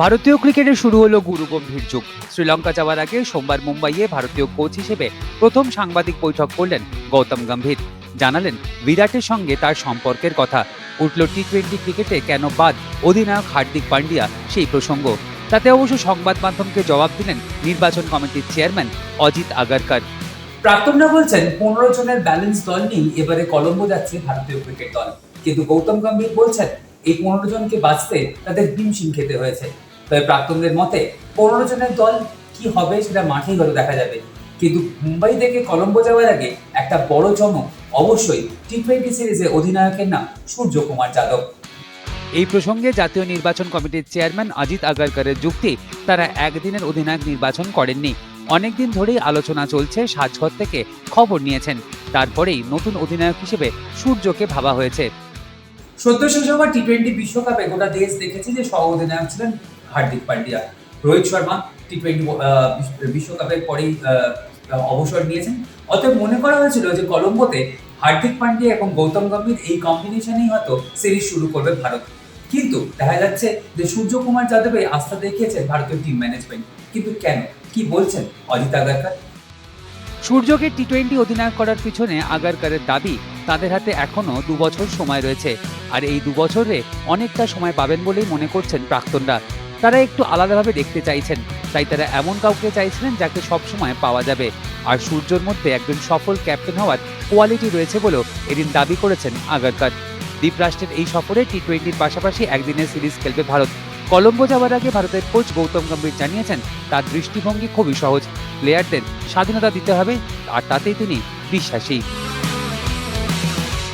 ভারতীয় ক্রিকেটে শুরু হলো গুরু গম্ভীর যুগ। শ্রীলঙ্কা যাওয়ার আগে সোমবার মুম্বাইয়ে ভারতীয় কোচ হিসেবে প্রথম সাংবাদিক বৈঠক করলেন গৌতম গম্ভীর। জানালেন, বিরাটের সঙ্গে তার সম্পর্কের কথা। উঠল টি টোয়েন্টি ক্রিকেটে কেন বাদ অধিনায়ক হার্দিক পান্ডিয়া সেই প্রসঙ্গ। তাতে অবশ্য সংবাদ মাধ্যমকে জবাব দিলেন নির্বাচন কমিটির চেয়ারম্যান অজিত আগারকার। প্রাক্তনরা বলছেন, পনেরো জনের ব্যালেন্স দল নিয়ে এবারে কলম্বো যাচ্ছে ভারতীয় ক্রিকেট দল। কিন্তু গৌতম গম্ভীর বলছেন, এই পনেরো জনকে বাঁচতে তাদের হিমশিম খেতে হয়েছে। তবে প্রাক্তনদের মতে পনেরো জনের দল কি হবে সেটা মাঠেই হয়তো দেখা যাবে। কিন্তু মুম্বাই থেকে কলম্বো যাওয়ার আগে একটা বড় চমক অবশ্যই টি টোয়েন্টি সিরিজে অধিনায়কের নাম সূর্য কুমার যাদব। এই প্রসঙ্গে জাতীয় নির্বাচন কমিটির চেয়ারম্যান অজিত আগারকারের যুক্তি তারা একদিনের অধিনায়ক নির্বাচন করেননি। অনেকদিন ধরেই আলোচনা চলছে সাজঘর থেকে খবর নিয়েছেন। তারপরেই নতুন অধিনায়ক হিসেবে সূর্যকে ভাবা হয়েছে। সদ্য শেষ হওয়া টি টোয়েন্টি বিশ্বকাপে গোটা দেশ দেখেছে যে সহ অধিনায়ক ছিলেন হার্দিক পান্ডিয়া। রোহিত শর্মা টি টোয়েন্টি বিশ্বকাপের পরেই অবসর নিয়েছেন। অতএব মনে করা হয়েছিল যে কলম্বোতে হার্দিক পান্ডিয়া এবং গৌতম গম্ভীর এই কম্বিনেশনেই হয়তো সিরিজ শুরু করবে ভারত। কিন্তু দেখা যাচ্ছে যে সূর্যকুমার যাদবে আস্থা দেখিয়েছেন ভারতীয় টিম ম্যানেজমেন্ট কিন্তু কেন? কি বলছেন অজিত আগারকার? সূর্যকে টি টোয়েন্টি অধিনায়ক করার পিছনে আগারকারের দাবি, তাদের হাতে এখনও দু বছর সময় রয়েছে। আর এই দু বছরে অনেকটা সময় পাবেন বলেই মনে করছেন প্রাক্তনরা। তারা একটু আলাদাভাবে দেখতে চাইছেন। তাই তারা এমন কাউকে চাইছিলেন যাকে সবসময় পাওয়া যাবে। আর সূর্যর মধ্যে একজন সফল ক্যাপ্টেন হওয়ার কোয়ালিটি রয়েছে বলেও এদিন দাবি করেছেন আগারকার। দ্বীপরাষ্ট্রের এই সফরে টি টোয়েন্টির পাশাপাশি একদিনের সিরিজ খেলবে ভারত। কলম্বো যাওয়ার আগে ভারতের কোচ গৌতম গম্ভীর জানিয়েছেন, তার দৃষ্টিভঙ্গি খুবই সহজ। প্লেয়ারদের স্বাধীনতা দিতে হবে, আর তাতেই তিনি বিশ্বাসী।